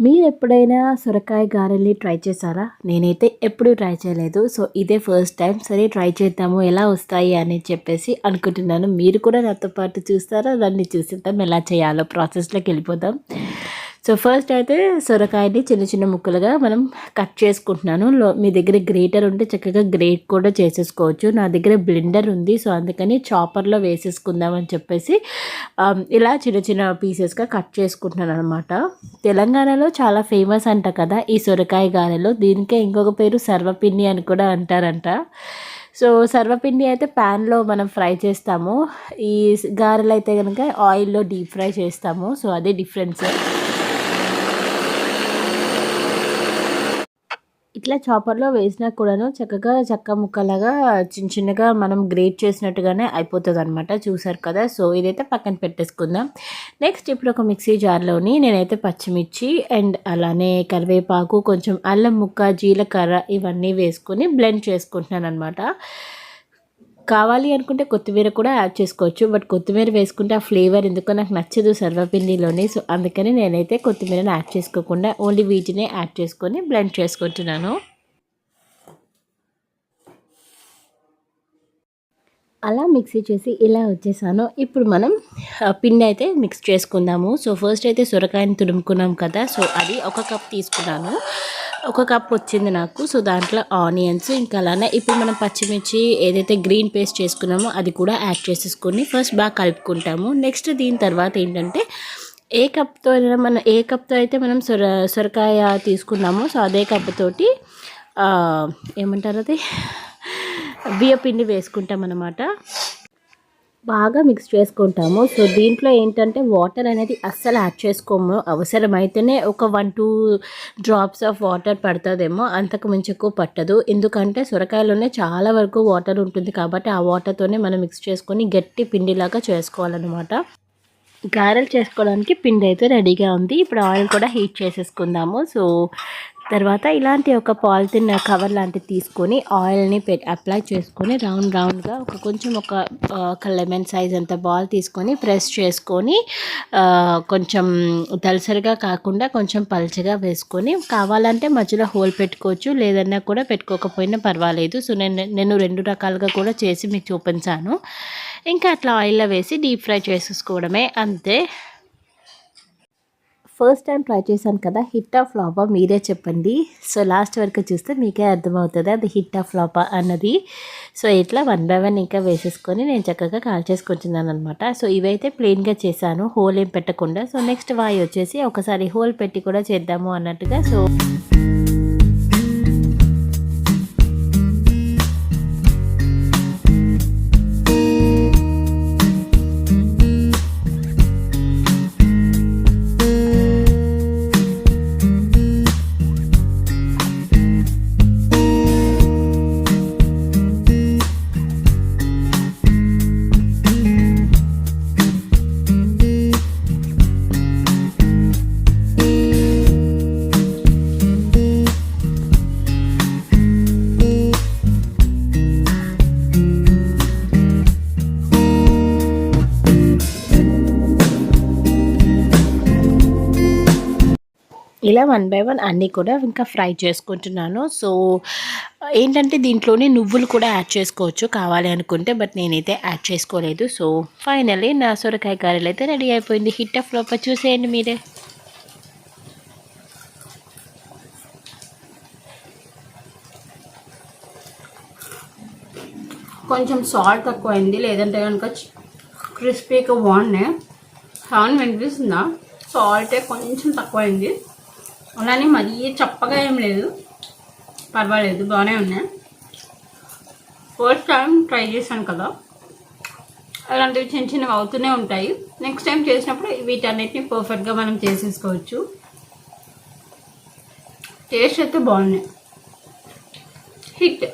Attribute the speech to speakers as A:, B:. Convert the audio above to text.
A: మీరు ఎప్పుడైనా సొరకాయ గారెల్ని ట్రై చేశారా? నేనైతే ఎప్పుడూ ట్రై చేయలేదు. సో ఇదే ఫస్ట్ టైం. సరే ట్రై చేద్దాము. ఎలా వస్తాయి అని చెప్పేసి అనుకుంటున్నాను. మీరు కూడా నాతో పాటు చూస్తారా? దాన్ని చూసిద్దాం ఎలా చేయాలో ప్రాసెస్లోకి వెళ్ళిపోదాం. సో ఫస్ట్ అయితే సొరకాయని చిన్న చిన్న ముక్కలుగా మనం కట్ చేసుకుంటున్నాను. మీ దగ్గర గ్రేటర్ ఉంటే చక్కగా గ్రేట్ కూడా చేసేసుకోవచ్చు. నా దగ్గర బ్లెండర్ ఉంది. సో అందుకని చాపర్లో వేసేసుకుందామని చెప్పేసి Um, ఇలా చిన్న చిన్న పీసెస్గా కట్ చేసుకుంటున్నాను అనమాట తెలంగాణలో చాలా ఫేమస్ అంట కదా ఈ సొరకాయ గారెలు. దీనికే ఇంకొక పేరు సర్వపిండి అని కూడా అంటారంట. సో సర్వపిండి అయితే ప్యాన్లో మనం ఫ్రై చేస్తాము. ఈ గారెలు అయితే కనుక ఆయిల్లో డీప్ ఫ్రై చేస్తాము. సో అదే డిఫరెన్స్. ఇట్లా చాపర్లో వేసినా కూడాను చక్కగా చక్క ముక్కలాగా చిన్న చిన్నగా మనం గ్రేట్ చేసినట్టుగానే అయిపోతుంది అనమాట చూసారు కదా? సో ఇదైతే పక్కన పెట్టేసుకుందాం. నెక్స్ట్ ఇప్పుడు ఒక మిక్సీ జార్లోని నేనైతే పచ్చిమిర్చి అండ్ అలానే కరివేపాకు కొంచెం అల్లం ముక్క జీలకర్ర ఇవన్నీ వేసుకొని బ్లెండ్ చేసుకుంటున్నాను అనమాట కావాలి అనుకుంటే కొత్తిమీర కూడా యాడ్ చేసుకోవచ్చు. బట్ కొత్తిమీర వేసుకుంటే ఆ ఫ్లేవర్ ఎందుకో నాకు నచ్చదు సర్వపిండిలోని. సో అందుకని నేనైతే కొత్తిమీరని యాడ్ చేసుకోకుండా ఓన్లీ వీటినే యాడ్ చేసుకొని బ్లెండ్ చేసుకుంటున్నాను. అలా మిక్సీ చేసి ఇలా వచ్చేసాను. ఇప్పుడు మనం పిండి అయితే మిక్స్ చేసుకుందాము. సో ఫస్ట్ అయితే సొరకాయని తురుముకున్నాం కదా. సో అది ఒక కప్ తీసుకున్నాను. ఒక కప్ వచ్చింది నాకు. సో దాంట్లో ఆనియన్స్ ఇంకా అలానే ఇప్పుడు మనం పచ్చిమిర్చి ఏదైతే గ్రీన్ పేస్ట్ చేసుకున్నామో అది కూడా యాడ్ చేసేసుకొని ఫస్ట్ బాగా కలుపుకుంటాము. నెక్స్ట్ దీని తర్వాత ఏంటంటే ఏ కప్తో అయినా మనం ఏ కప్తో అయితే మనం సొర సొరకాయ తీసుకున్నామో సో అదే కప్తోటి ఏమంటారు అది? బియ్యపిండి వేసుకుంటాం అన్నమాట బాగా మిక్స్ చేసుకుంటాము. సో దీంట్లో ఏంటంటే వాటర్ అనేది అస్సలు యాడ్ చేసుకోము. అవసరమైతేనే ఒక one two drops of water పడుతుందేమో. అంతకు మించి ఎక్కువ పట్టదు. ఎందుకంటే సొరకాయలోనే చాలా వరకు వాటర్ ఉంటుంది కాబట్టి ఆ వాటర్తోనే మనం మిక్స్ చేసుకొని గట్టి పిండిలాగా చేసుకోవాలన్నమాట. గారెలు చేసుకోవడానికి పిండి అయితే రెడీగా ఉంది. ఇప్పుడు ఆయిల్ కూడా హీట్ చేసేసుకుందాము. సో తర్వాత ఇలాంటి ఒక పాలిథిన్ కవర్ లాంటిది తీసుకొని ఆయిల్ని పెట్ అప్లై చేసుకొని రౌండ్ రౌండ్గా ఒక కొంచెం ఒక ఒక లెమన్ సైజ్ అంత బాల్ తీసుకొని ప్రెస్ చేసుకొని కొంచెం దలసరిగా కాకుండా కొంచెం పల్చగా వేసుకొని కావాలంటే మధ్యలో హోల్ పెట్టుకోవచ్చు లేదన్నా కూడా పెట్టుకోకపోయినా పర్వాలేదు. సో నేను నేను రెండు రకాలుగా కూడా చేసి మీకు చూపించాను. ఇంకా అట్లా ఆయిల్లో వేసి డీప్ ఫ్రై చేసేసుకోవడమే అంతే. ఫస్ట్ టైం ట్రై చేశాను కదా హిట్ ఆఫ్ ఫ్లాపా మీరే చెప్పండి. సో లాస్ట్ వరకు చూస్తే మీకే అర్థమవుతుంది అది హిట్ ఆఫ్ ఫ్లాపా అన్నది. సో ఇట్లా వన్ బై వన్ ఇంకా వేసేసుకొని నేను చక్కగా కాల్ చేసుకుంటున్నాను అనమాట సో ఇవైతే ప్లెయిన్గా చేశాను హోల్ ఏం పెట్టకుండా. సో నెక్స్ట్ వాయి వచ్చేసి ఒకసారి హోల్ పెట్టి కూడా చేద్దాము అన్నట్టుగా సో ఇలా వన్ బై వన్ అన్నీ కూడా ఇంకా ఫ్రై చేసుకుంటున్నాను. సో ఏంటంటే దీంట్లోనే నువ్వులు కూడా యాడ్ చేసుకోవచ్చు కావాలి అనుకుంటే బట్ నేనైతే యాడ్ చేసుకోలేదు. సో ఫైనల్లీ నా సొరకాయ కర్రీలు అయితే రెడీ అయిపోయింది. హిట్ ఆఫ్ లోప చూసేయండి మీరే.
B: కొంచెం సాల్ట్ తక్కువైంది లేదంటే కనుక క్రిస్పీగా బాగున్నాయి సౌండ్ వినిపిస్తుందా? సాల్టే కొంచెం తక్కువైంది. అలానే మరీ చప్పగా ఏం లేదు. పర్వాలేదు బాగానే ఉన్నాయి ఫస్ట్ టైం ట్రై చేశాను కదా. అలాంటివి చిన్న చిన్నవి అవుతూనే ఉంటాయి. నెక్స్ట్ టైం చేసినప్పుడు వీటన్నిటిని పర్ఫెక్ట్గా మనం చేసేసుకోవచ్చు. టేస్ట్ అయితే బాగున్నాయి. హిట్